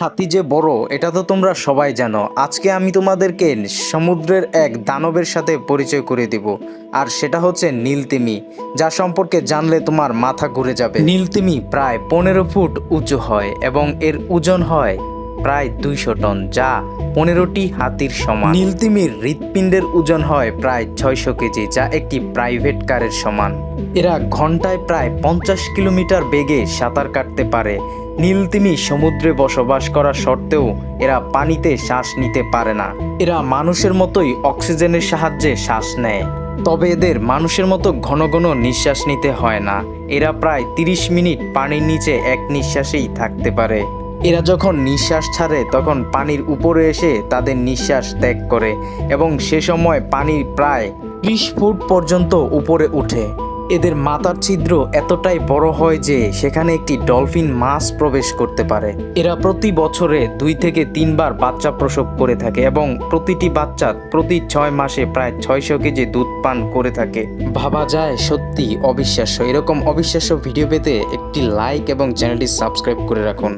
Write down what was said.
হাতি যে বড়, এটা তো তোমরা সবাই জানো। আজকে আমি তোমাদেরকে সমুদ্রের এক দানবের সাথে পরিচয় করে দিব, আর সেটা হচ্ছে নীলতিমি, যা সম্পর্কে জানলে তোমার মাথা ঘুরে যাবে। নীলতিমি প্রায় পনেরো ফুট উঁচু হয় এবং এর ওজন হয় প্রায় দুইশো টন, যা পনেরোটি হাতির সমান। নীলতিমির হৃৎপিণ্ডের ওজন হয় প্রায় ছয়শো কেজি, যা একটি প্রাইভেট কারের সমান। এরা ঘন্টায় প্রায় পঞ্চাশ কিলোমিটার বেগে সাঁতার কাটতে পারে নীলতিমি সমুদ্রে বসবাস করা সত্ত্বেও এরা পানিতে শ্বাস নিতে পারে না। এরা মানুষের মতোই অক্সিজেনের সাহায্যে শ্বাস নেয়। তবে এদের মানুষের মতো ঘন ঘন নিঃশ্বাস নিতে হয় না। এরা প্রায় তিরিশ মিনিট পানির নিচে এক নিঃশ্বাসেই থাকতে পারে। এরা যখন নিঃশ্বাস ছাড়ে, তখন পানির উপরে এসে তাদের নিঃশ্বাস ত্যাগ করে এবং সে সময় পানির প্রায় ত্রিশ ফুট পর্যন্ত উপরে ওঠে এদের মাথার ছিদ্র এতটাই বড় হয় যে সেখানে একটি ডলফিন মাস প্রবেশ করতে পারে। এরা প্রতি বছরে দুই থেকে তিনবার বাচ্চা প্রসব করে থাকে এবং প্রতিটি বাচ্চা প্রতি ছয় মাসে প্রায় ছয়শো কেজি দুধ পান করে থাকে। ভাবা যায় সত্যি অবিশ্বাস্য। এরকম অবিশ্বাস্য ভিডিও পেতে একটি লাইক এবং চ্যানেলটি সাবস্ক্রাইব করে রাখুন।